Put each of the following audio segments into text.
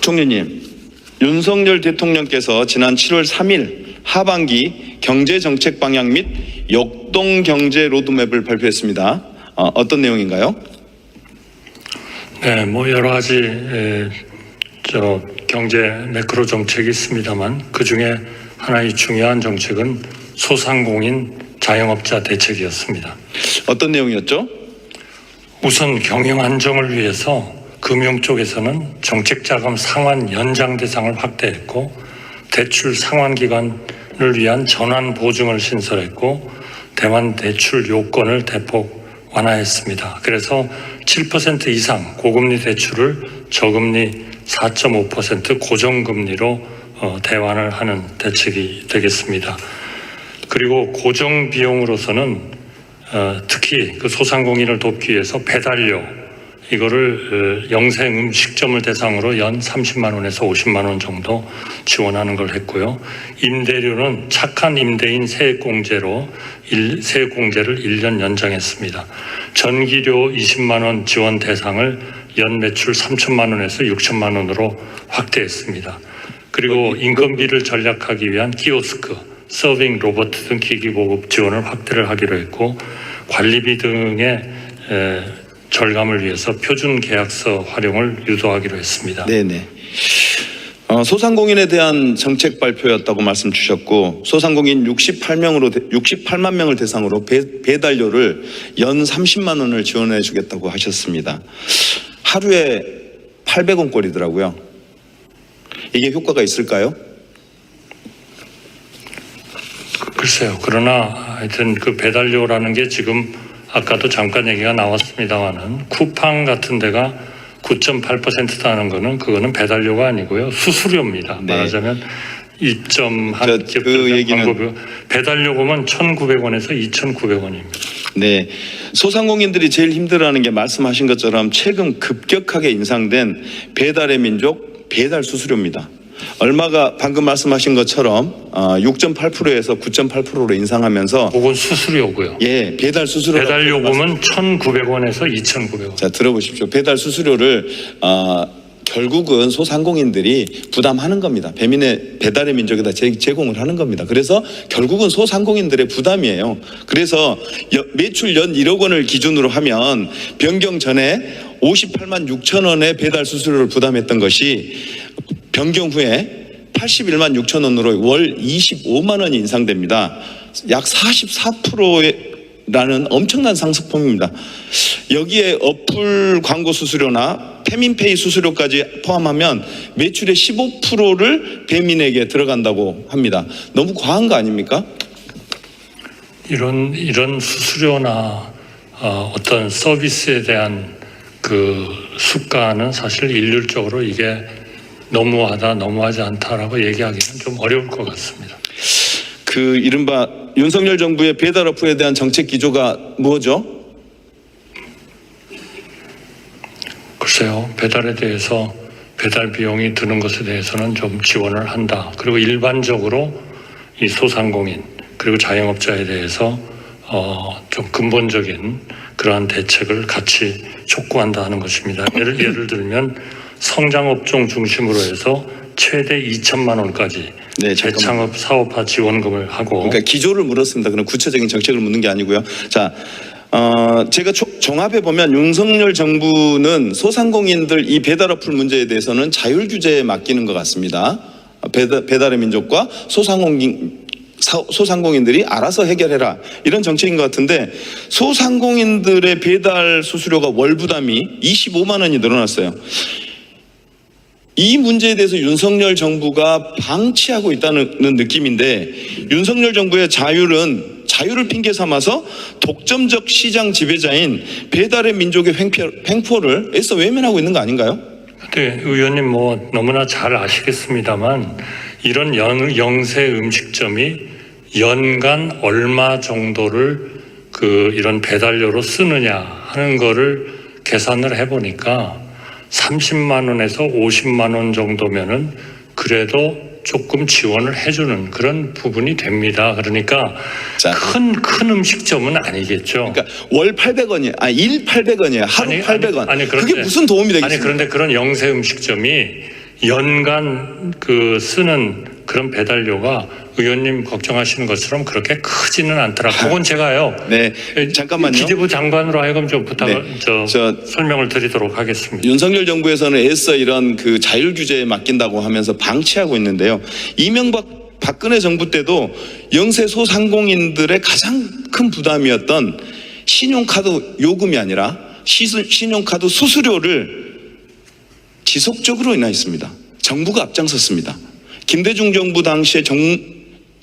총리님, 윤석열 대통령께서 지난 7월 3일 하반기 경제 정책 방향 및 역동 경제 로드맵을 발표했습니다. 어, 어떤 내용인가요? 네, 뭐 여러 가지 에, 저 경제 매크로 정책이 있습니다만 그 중에 하나의 중요한 정책은 소상공인 자영업자 대책이었습니다. 어떤 내용이었죠? 우선 경영 안정을 위해서 금융 쪽에서는 정책 자금 상환 연장 대상을 확대했고 대출 상환 기간을 위한 전환 보증을 신설했고 대환 대출 요건을 대폭 완화했습니다. 그래서 7% 이상 고금리 대출을 저금리 4.5% 고정금리로 어, 대환을 하는 대책이 되겠습니다. 그리고 고정 비용으로서는 어, 특히 그 소상공인을 돕기 위해서 배달료 이거를 어, 영생 음식점을 대상으로 연 30만 원에서 50만 원 정도 지원하는 걸 했고요. 임대료는 착한 임대인 세액공제로 일, 세액공제를 1년 연장했습니다. 전기료 20만 원 지원 대상을 연 매출 3천만 원에서 6천만 원으로 확대했습니다. 그리고 인건비를 전략하기 위한 키오스크, 서빙 로봇 등 기기 보급 지원을 확대를 하기로 했고 관리비 등의 에, 절감을 위해서 표준 계약서 활용을 유도하기로 했습니다. 네네. 어, 소상공인에 대한 정책 발표였다고 말씀 주셨고 소상공인 68명으로 68만 명을 대상으로 배, 배달료를 연 30만 원을 지원해 주겠다고 하셨습니다. 하루에 800원 꼴이더라고요. 이게 효과가 있을까요? 글쎄요. 그러나 하여튼 그 배달료라는 게 지금 아까도 잠깐 얘기가 나왔습니다만은 쿠팡 같은 데가 9.8%다는 거는 그거는 배달료가 아니고요. 수수료입니다. 네. 말하자면 입점 저, 한그 얘기는- 배달료금은 1,900원에서 2,900원입니다. 네. 소상공인들이 제일 힘들어하는 게 말씀하신 것처럼 최근 급격하게 인상된 배달의 민족 배달 수수료입니다. 얼마가 방금 말씀하신 것처럼 어, 6.8%에서 9.8%로 인상하면서 그건 수수료고요. 예, 배달 수수료 배달 요금은 1,900원에서 2,900원. 자 들어보십시오. 배달 수수료를 어, 결국은 소상공인들이 부담하는 겁니다. 배민의 배달의 민족에다 제, 제공을 하는 겁니다. 그래서 결국은 소상공인들의 부담이에요. 그래서 여- 매출 연 1억 원을 기준으로 하면 변경 전에 58만 6천 원의 배달 수수료를 부담했던 것이 변경 후에 81만 6천 원으로 월 25만 원이 인상됩니다. 약 44%의 라는 엄청난 상승폭입니다. 여기에 어플 광고 수수료나 태민페이 수수료까지 포함하면 매출의 15%를 배민에게 들어간다고 합니다. 너무 과한 거 아닙니까? 이런 이런 수수료나 어, 어떤 서비스에 대한 그 수가는 사실 일률적으로 이게 너무하다 너무하지 않다라고 얘기하기는 좀 어려울 것 같습니다. 그 이른바 윤석열 정부의 배달 어플에 대한 정책 기조가 뭐죠? 글쎄요 배달에 대해서 배달 비용이 드는 것에 대해서는 좀 지원을 한다. 그리고 일반적으로 이 소상공인 그리고 자영업자에 대해서 어, 좀 근본적인 그러한 대책을 같이 촉구한다 하는 것입니다. 예를, 예를 들면 성장업종 중심으로 해서 최대 2천만 원까지 네, 잠깐만요. 재창업 사업화 지원금을 하고 그러니까 기조를 물었습니다. 그런 구체적인 정책을 묻는 게 아니고요. 자, 어, 제가 초- 종합해 보면 윤석열 정부는 소상공인들 이 배달 어플 문제에 대해서는 자율 규제에 맡기는 것 같습니다. 배달, 배달의 민족과 소상공인 사- 소상공인들이 알아서 해결해라 이런 정책인 것 같은데 소상공인들의 배달 수수료가 월 부담이 25만 원이 늘어났어요. 이 문제에 대해서 윤석열 정부가 방치하고 있다는 느낌인데 윤석열 정부의 자율은 자유를 핑계 삼아서 독점적 시장 지배자인 배달의 민족의 횡포, 횡포를 애써 외면하고 있는 거 아닌가요? 네, 의원님 뭐 너무나 잘 아시겠습니다만 이런 연, 영세 음식점이 연간 얼마 정도를 그 이런 배달료로 쓰느냐 하는 거를 계산을 해보니까 30만 원에서 50만 원 정도면은 그래도 조금 지원을 해주는 그런 부분이 됩니다. 그러니까 자. 큰큰 음식점은 아니겠죠. 그러니까 월 800원이에요. 아, 일 800원이에요. 하루 800원. 아니, 그런데, 그게 무슨 도움이 되겠습니까? 아니 그런데 그런 영세 음식점이 연간 그 쓰는 그런 배달료가 의원님 걱정하시는 것처럼 그렇게 크지는 않더라. 그건 제가요. 네, 잠깐만요. 기재부 장관으로 하여금 좀 부탁을 네, 저, 저- 설명을 드리도록 하겠습니다. 윤석열 정부에서는 애써 이런 그 자율 규제에 맡긴다고 하면서 방치하고 있는데요. 이명박 박근혜 정부 때도 영세 소상공인들의 가장 큰 부담이었던 신용카드 요금이 아니라 신용카드 수수료를 지속적으로 인하했습니다. 정부가 앞장섰습니다. 김대중 정부 당시에 정,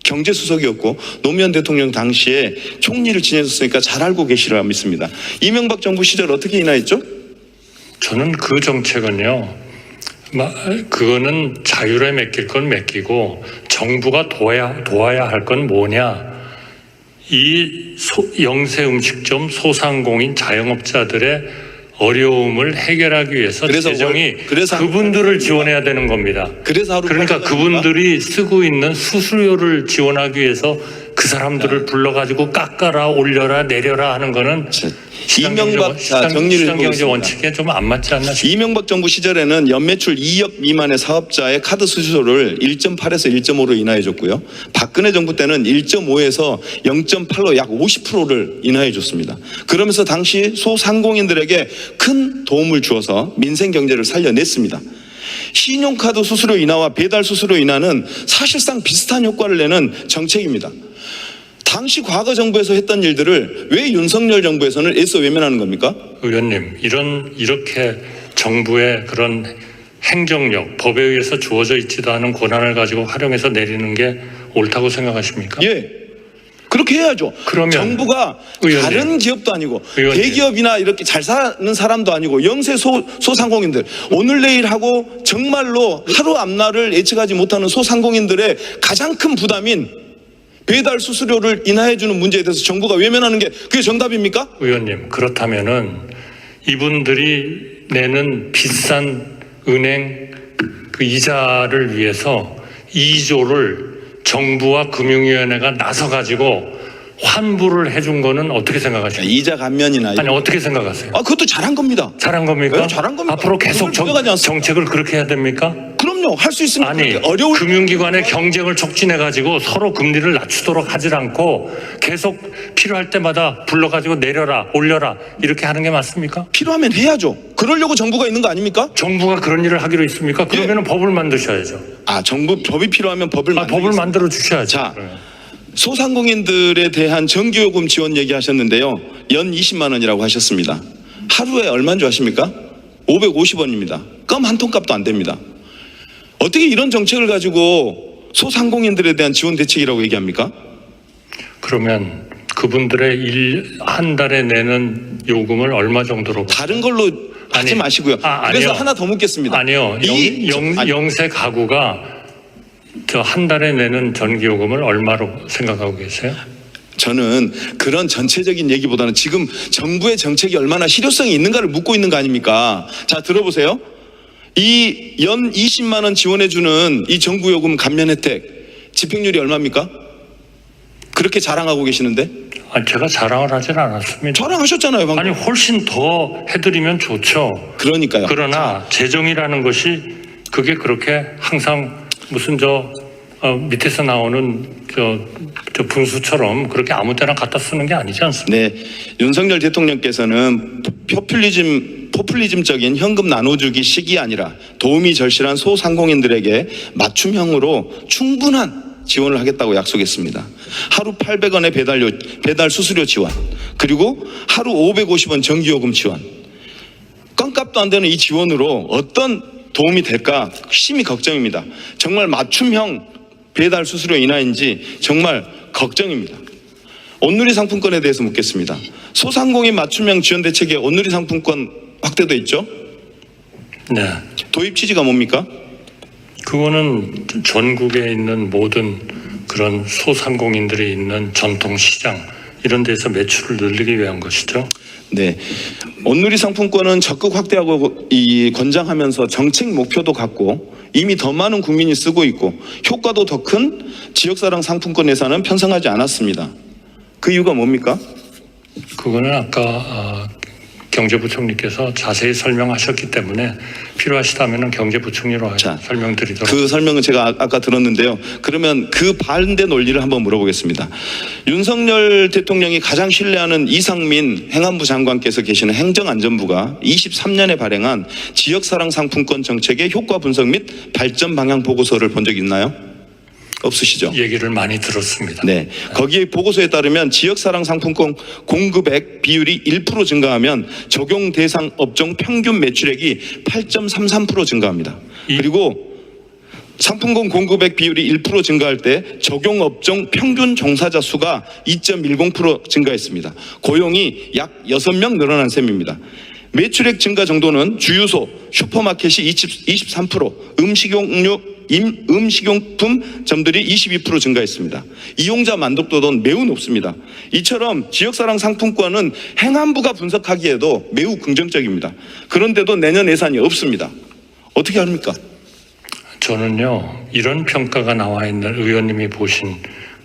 경제수석이었고 노무현 대통령 당시에 총리를 지내셨으니까 잘 알고 계시리라 믿습니다. 이명박 정부 시절 어떻게 인하했죠? 저는 그 정책은요. 마- 그거는 자율에 맡길 건 맡기고 정부가 도와야 도와야 할 건 뭐냐? 이 소- 영세 음식점 소상공인 자영업자들의 어려움을 해결하기 위해서 그래서 재정이 월- 그래서 그분들을 지원해야 되는 겁니다. 그래서 그러니까 800원 입니까? 그분들이 쓰고 있는 수수료를 지원하기 위해서 그 사람들을 불러가지고 깎아라 올려라 내려라 하는 거는 자, 시장경제 이명박 시장- 정리를 해보겠습니다. 원칙에 좀 안 맞지 않나 싶습니다. 이명박 정부 시절에는 연매출 2억 미만의 사업자의 카드 수수료를 1.8에서 1.5로 인하해 줬고요. 박근혜 정부 때는 1.5에서 0.8로 약 50%를 인하해 줬습니다. 그러면서 당시 소상공인들에게 큰 도움을 주어서 민생 경제를 살려냈습니다. 신용카드 수수료 인하와 배달 수수료 인하는 사실상 비슷한 효과를 내는 정책입니다. 당시 과거 정부에서 했던 일들을 왜 윤석열 정부에서는 애써 외면하는 겁니까? 의원님 이런 이렇게 정부의 그런 행정력 법에 의해서 주어져 있지도 않은 권한을 가지고 활용해서 내리는 게 옳다고 생각하십니까? 예. 그렇게 해야죠. 그러면 정부가 의원님. 다른 기업도 아니고 의원님. 대기업이나 이렇게 잘 사는 사람도 아니고 영세 소, 소상공인들 오늘 내일 하고 정말로 하루 앞날을 예측하지 못하는 소상공인들의 가장 큰 부담인 배달 수수료를 인하해 주는 문제에 대해서 정부가 외면하는 게 그게 정답입니까? 의원님 그렇다면은 이분들이 내는 비싼 은행 그 이자를 위해서 2조를 정부와 금융위원회가 나서 가지고 환불을 해준 거는 어떻게 생각하십니까? 이자 감면이나 아니 어떻게 생각하세요? 아 그것도 잘한 겁니다. 잘한 겁니까? 네, 잘한 겁니다. 앞으로 계속 정. 정책을 그렇게 해야 됩니까? 그럼요 할 수 있으면 아니 어려울 금융기관의 경쟁을 촉진해 가지고 서로 금리를 낮추도록 하질 않고 계속 필요할 때마다 불러 가지고 내려라 올려라 이렇게 하는 게 맞습니까? 필요하면 해야죠. 그러려고 정부가 있는 거 아닙니까? 정부가 그런 일을 하기로 있습니까? 예. 그러면 법을 만드셔야죠. 아 정부 법이 필요하면 법을 아, 만들겠습니다. 법을 만들어 주셔야죠. 자, 그러면. 소상공인들에 대한 전기요금 지원 얘기하셨는데요. 연 20만 원이라고 하셨습니다. 하루에 얼마인 줄 아십니까? 550원입니다. 껌 한 통 값도 안 됩니다. 어떻게 이런 정책을 가지고 소상공인들에 대한 지원 대책이라고 얘기합니까? 그러면 그분들의 일, 한 달에 내는 요금을 얼마 정도로 다른 걸로 하지 아니, 마시고요. 아, 그래서 아니요. 하나 더 묻겠습니다. 아니요. 이- 영, 영, 영세 가구가 저 한 달에 내는 전기요금을 얼마로 생각하고 계세요? 저는 그런 전체적인 얘기보다는 지금 정부의 정책이 얼마나 실효성이 있는가를 묻고 있는 거 아닙니까? 자, 들어보세요. 이 연 20만 원 지원해 주는 이 정부 요금 감면 혜택 집행률이 얼마입니까? 그렇게 자랑하고 계시는데 아니, 제가 자랑을 하진 않았습니다. 자랑하셨잖아요, 방금. 아니 훨씬 더 해드리면 좋죠. 그러니까요. 그러나 재정이라는 것이 그게 그렇게 항상 무슨 저 어, 밑에서 나오는 저, 저 분수처럼 그렇게 아무 때나 갖다 쓰는 게 아니지 않습니까? 네, 윤석열 대통령께서는 포퓰리즘 포퓰리즘적인 현금 나눠주기 식이 아니라 도움이 절실한 소상공인들에게 맞춤형으로 충분한 지원을 하겠다고 약속했습니다. 하루 800원의 배달료 배달 수수료 지원 그리고 하루 550원 전기요금 지원 껌값도 안 되는 이 지원으로 어떤 도움이 될까 심히 걱정입니다. 정말 맞춤형 배달 수수료 인하인지 정말 걱정입니다. 온누리 상품권에 대해서 묻겠습니다. 소상공인 맞춤형 지원 대책에 온누리 상품권 확대도 있죠? 네. 도입 취지가 뭡니까? 그거는 전국에 있는 모든 그런 소상공인들이 있는 전통 시장 이런 데서 매출을 늘리기 위한 것이죠. 네. 온누리 상품권은 적극 확대하고 이 권장하면서 정책 목표도 갖고 이미 더 많은 국민이 쓰고 있고 효과도 더 큰 지역사랑 상품권 예산은 편성하지 않았습니다. 그 이유가 뭡니까? 그거는 아까 어, 경제부총리께서 자세히 설명하셨기 때문에 필요하시다면 경제부총리로 자, 설명드리도록 그 설명은 제가 아- 아까 들었는데요. 그러면 그 반대 논리를 한번 물어보겠습니다. 윤석열 대통령이 가장 신뢰하는 이상민 행안부 장관께서 계시는 행정안전부가 23년에 발행한 지역사랑 상품권 정책의 효과 분석 및 발전 방향 보고서를 본 적 있나요? 없으시죠? 얘기를 많이 들었습니다. 네. 거기에 보고서에 따르면 지역사랑 상품권 공급액 비율이 1% 증가하면 적용 대상 업종 평균 매출액이 8.33% 증가합니다. 이- 그리고 상품권 공급액 비율이 1% 증가할 때 적용 업종 평균 종사자 수가 2.10% 증가했습니다. 고용이 약 6명 늘어난 셈입니다. 매출액 증가 정도는 주유소, 슈퍼마켓이 20, 23%, 음식용료, 임, 음식용품 점들이 22% 증가했습니다. 이용자 만족도는 매우 높습니다. 이처럼 지역사랑 상품권은 행안부가 분석하기에도 매우 긍정적입니다. 그런데도 내년 예산이 없습니다. 어떻게 합니까? 저는요 이런 평가가 나와 있는 의원님이 보신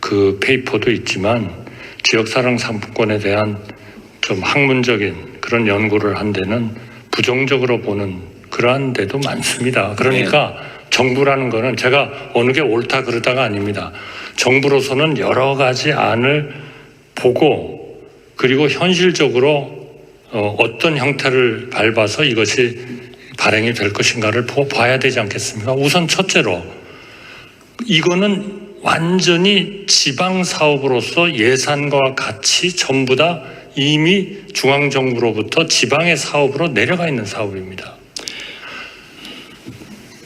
그 페이퍼도 있지만 지역사랑 상품권에 대한 좀 학문적인 그런 연구를 한 데는 부정적으로 보는 그러한 데도 많습니다. 그러니까 정부라는 거는 제가 어느 게 옳다 그러다가 아닙니다. 정부로서는 여러 가지 안을 보고 그리고 현실적으로 어, 어떤 형태를 밟아서 이것이 발행이 될 것인가를 보, 봐야 되지 않겠습니까? 우선 첫째로 이거는 완전히 지방 사업으로서 예산과 같이 전부 다 이미 중앙 정부로부터 지방의 사업으로 내려가 있는 사업입니다.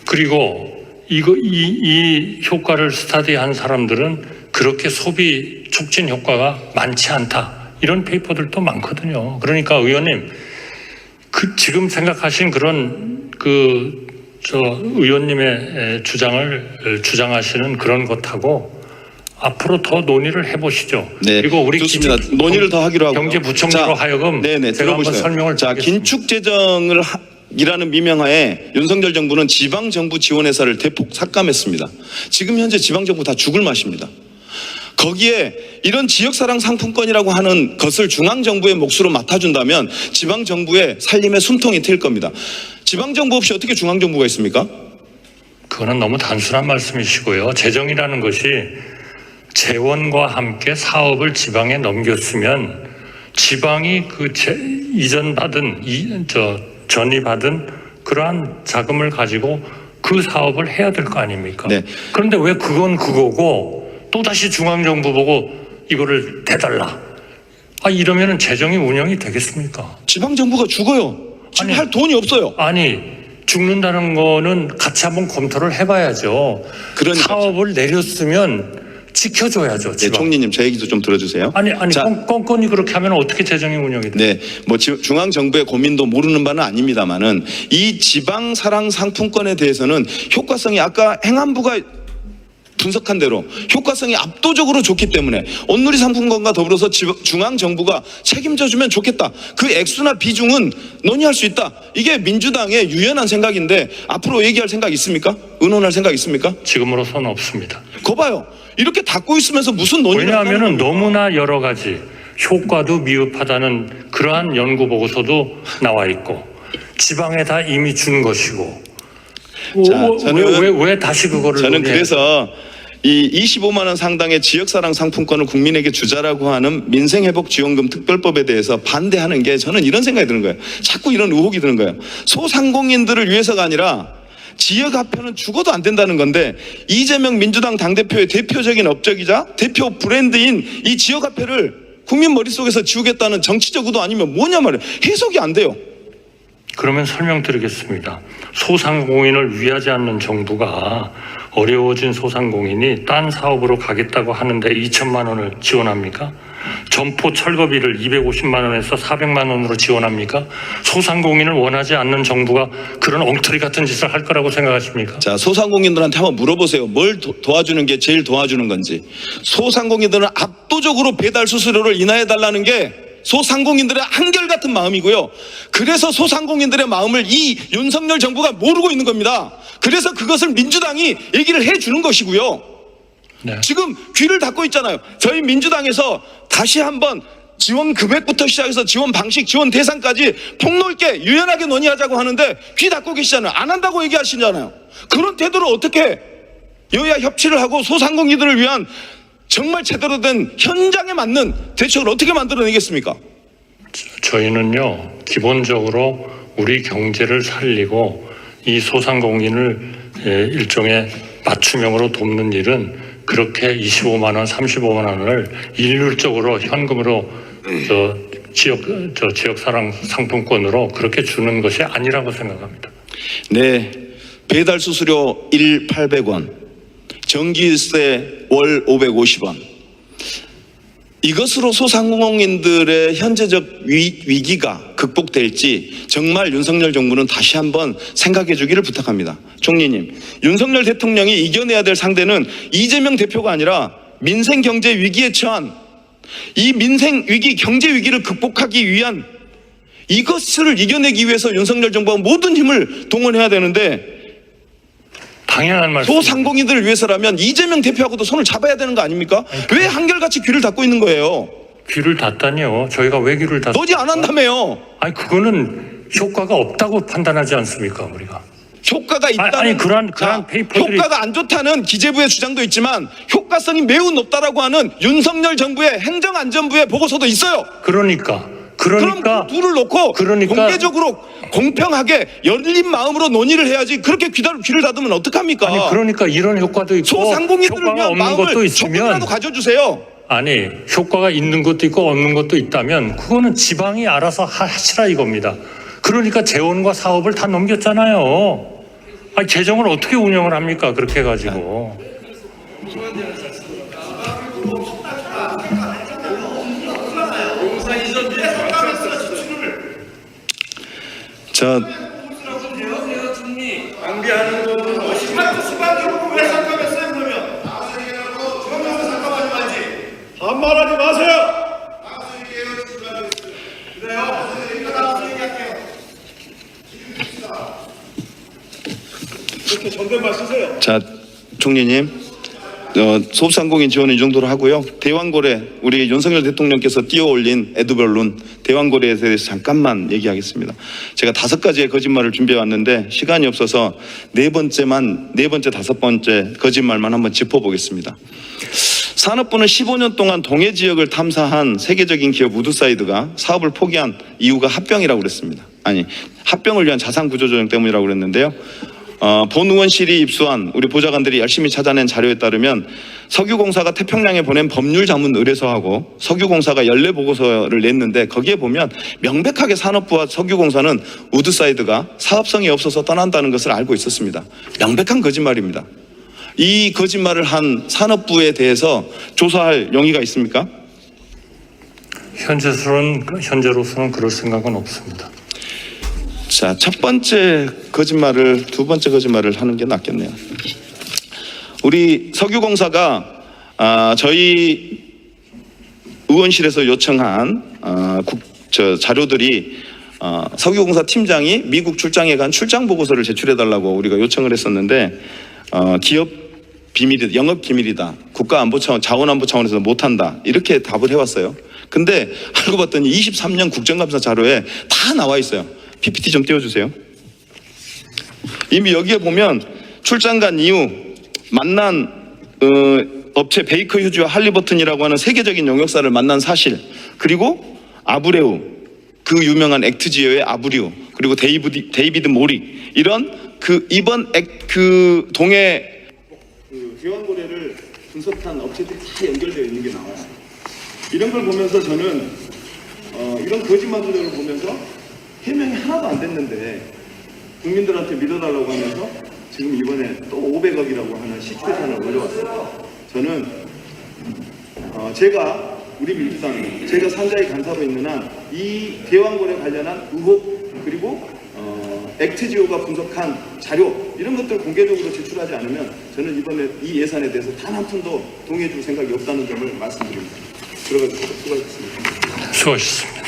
그리고 이거 이, 이 효과를 스타디한 사람들은 그렇게 소비 촉진 효과가 많지 않다 이런 페이퍼들도 많거든요. 그러니까 의원님 그 지금 생각하신 그런 그 저 의원님의 에, 주장을 주장하시는 그런 것하고 앞으로 더 논의를 해보시죠. 네, 그리고 우리 좋습니다. 기축- 논의를 더 하기로 하고 경제부총리로 하여금 네네 제가 한번 들어보세요. 설명을 자 드리겠습니다. 긴축 재정을 하, 이라는 미명하에 윤석열 정부는 지방 정부 지원 회사를 대폭 삭감했습니다. 지금 현재 지방 정부 다 죽을 맛입니다. 거기에 이런 지역사랑 상품권이라고 하는 것을 중앙 정부의 몫으로 맡아준다면 지방 정부의 살림의 숨통이 트일 겁니다. 지방 정부 없이 어떻게 중앙 정부가 있습니까? 그거는 너무 단순한 말씀이시고요. 재정이라는 것이 재원과 함께 사업을 지방에 넘겼으면 지방이 그 재- 이전 받은 이, 저 전이 받은 그러한 자금을 가지고 그 사업을 해야 될 거 아닙니까? 네. 그런데 왜 그건 그거고 또 다시 중앙 정부 보고 이거를 대달라. 아 이러면은 재정이 운영이 되겠습니까? 지방 정부가 죽어요. 지금 아니. 할 돈이 없어요. 아니 죽는다는 거는 같이 한번 검토를 해봐야죠. 그러니까요. 사업을 내렸으면 지켜줘야죠. 네. 총리님 제 얘기도 좀 들어주세요. 아니 아니 자, 건, 건건이 그렇게 하면 어떻게 재정이 운영이 돼? 네, 뭐 지- 중앙 정부의 고민도 모르는 바는 아닙니다만은 이 지방 사랑 상품권에 대해서는 효과성이 아까 행안부가 분석한 대로 효과성이 압도적으로 좋기 때문에 온누리 상품권과 더불어서 지- 중앙 정부가 책임져 주면 좋겠다. 그 액수나 비중은 논의할 수 있다. 이게 민주당의 유연한 생각인데 앞으로 얘기할 생각 있습니까? 의논할 생각 있습니까? 지금으로서는 없습니다. 거 봐요. 이렇게 닫고 있으면서 무슨 논의를 겁니까? 너무나 여러 가지 효과도 미흡하다는 그러한 연구 보고서도 나와 있고 지방에 다 이미 준 것이고 자, 저는- 왜, 왜, 왜 다시 그거를 저는 논의해야 그래서 이 25만 원 상당의 지역사랑 상품권을 국민에게 주자라고 하는 민생회복지원금 특별법에 대해서 반대하는 게 저는 이런 생각이 드는 거예요. 자꾸 이런 의혹이 드는 거예요. 소상공인들을 위해서가 아니라 지역 화폐는 죽어도 안 된다는 건데 이재명 민주당 당대표의 대표적인 업적이자 대표 브랜드인 이 지역 화폐를 국민 머릿속에서 지우겠다는 정치적 의도 아니면 뭐냐 말이에요. 해석이 안 돼요. 그러면 설명드리겠습니다. 소상공인을 위하지 않는 정부가 어려워진 소상공인이 딴 사업으로 가겠다고 하는데 2천만 원을 지원합니까? 점포 철거비를 250만 원에서 400만 원으로 지원합니까? 소상공인을 원하지 않는 정부가 그런 엉터리 같은 짓을 할 거라고 생각하십니까? 자, 소상공인들한테 한번 물어보세요. 뭘 도, 도와주는 게 제일 도와주는 건지. 소상공인들은 압도적으로 배달 수수료를 인하해 달라는 게 소상공인들의 한결같은 마음이고요. 그래서 소상공인들의 마음을 이 윤석열 정부가 모르고 있는 겁니다. 그래서 그것을 민주당이 얘기를 해 주는 것이고요. 네. 지금 귀를 닫고 있잖아요. 저희 민주당에서 다시 한번 지원 금액부터 시작해서 지원 방식, 지원 대상까지 폭넓게 유연하게 논의하자고 하는데 귀 닫고 계시잖아요. 안 한다고 얘기하시잖아요. 그런 태도를 어떻게 여야 협치를 하고 소상공인들을 위한 정말 제대로 된 현장에 맞는 대책을 어떻게 만들어내겠습니까? 저희는요 기본적으로 우리 경제를 살리고 이 소상공인을 예, 일종의 맞춤형으로 돕는 일은 그렇게 25만 원, 35만 원을 일률적으로 현금으로 저 지역 저 지역 사랑 상품권으로 그렇게 주는 것이 아니라고 생각합니다. 네. 배달 수수료 1 800원, 전기세 월 550원. 이것으로 소상공인들의 현재적 위, 위기가 극복될지 정말 윤석열 정부는 다시 한번 생각해 주기를 부탁합니다. 총리님, 윤석열 대통령이 이겨내야 될 상대는 이재명 대표가 아니라 민생 경제 위기에 처한 이 민생 위기, 경제 위기를 극복하기 위한 이것을 이겨내기 위해서 윤석열 정부가 모든 힘을 동원해야 되는데 당연한 말씀. 소상공인들을 위해서라면 이재명 대표하고도 손을 잡아야 되는 거 아닙니까? 왜 한결같이 귀를 닫고 있는 거예요? 귀를 닫다니요. 저희가 왜 귀를 닫? 너지 안 한다며요. 아니 그거는 효과가 없다고 판단하지 않습니까 우리가? 효과가 있다는 아니, 자, 그러한 페이퍼들이- 효과가 안 좋다는 기재부의 주장도 있지만 효과성이 매우 높다라고 하는 윤석열 정부의 행정안전부의 보고서도 있어요. 그러니까 그럼 그러니까 그 둘을 놓고 그러니까- 공개적으로 공평하게 열린 마음으로 논의를 해야지 그렇게 귀를, 귀를 닫으면 어떡합니까? 아니 그러니까 이런 효과도 있고 소상공인들을 효과가 위한 없는 마음을 것도 있으면 조금이라도 가져주세요. 아니 효과가 있는 것도 있고 없는 것도 있다면 그거는 지방이 알아서 하- 하시라 이겁니다. 그러니까 재원과 사업을 다 넘겼잖아요. 아니 재정을 어떻게 운영을 합니까 그렇게 해가지고 자, 반말하지 마세요. 이렇게 존댓말 쓰세요. 자, 총리님, 어, 소상공인 지원은 이 정도로 하고요. 대왕고래, 우리 윤석열 대통령께서 띄어올린 에드벌룬 대왕고래에 대해서 잠깐만 얘기하겠습니다. 제가 다섯 가지의 거짓말을 준비해 왔는데 시간이 없어서 네 번째만, 네 번째, 다섯 번째 거짓말만 한번 짚어보겠습니다. 산업부는 15년 동안 동해 지역을 탐사한 세계적인 기업 우드사이드가 사업을 포기한 이유가 합병이라고 그랬습니다. 아니, 합병을 위한 자산 구조 조정 때문이라고 그랬는데요. 어, 본 의원실이 입수한 우리 보좌관들이 열심히 찾아낸 자료에 따르면 석유공사가 태평양에 보낸 법률 자문 의뢰서하고 석유공사가 연례 보고서를 냈는데 거기에 보면 명백하게 산업부와 석유공사는 우드사이드가 사업성이 없어서 떠난다는 것을 알고 있었습니다. 명백한 거짓말입니다. 이 거짓말을 한 산업부에 대해서 조사할 용의가 있습니까? 현재로서는 현재로서는 그럴 생각은 없습니다. 자, 첫 번째 거짓말을 두 번째 거짓말을 하는 게 낫겠네요. 우리 석유공사가 아, 저희 의원실에서 요청한 아, 국, 저 자료들이 어, 석유공사 팀장이 미국 출장에 간 출장 보고서를 제출해 달라고 우리가 요청을 했었는데 어, 기업 비밀이다, 영업 비밀이다, 국가 안보 차원, 자원 안보 차원에서 못한다 이렇게 답을 해왔어요. 근데 알고 봤더니 23년 국정감사 자료에 다 나와 있어요. PPT 좀 띄워주세요. 이미 여기에 보면 출장 간 이후 만난 어, 업체 베이커 휴즈와 할리버튼이라고 하는 세계적인 용역사를 만난 사실 그리고 아브레우 그 유명한 액트지어의 아브리우 그리고 데이비드, 데이비드 모리 이런 그 이번 액, 그 동해 그 교환거래를 분석한 업체들이 다 연결되어 있는 게 나와요. 이런 걸 보면서 저는 어, 이런 거짓말들을 보면서 해명이 하나도 안 됐는데 국민들한테 믿어달라고 하면서 지금 이번에 또 500억이라고 하는 시큐에이션을 올려왔어요. 저는 어, 제가 우리 민주당 제가 상자의 간사로 있는 한 이 대왕거래 관련한 의혹 그리고 어, 액트지오가 분석한 자료 이런 것들 공개적으로 제출하지 않으면 저는 이번에 이 예산에 대해서 단 한 푼도 동의해 줄 생각이 없다는 점을 말씀드립니다. 들어가주세요. 수고하셨습니다. 수고하셨습니다.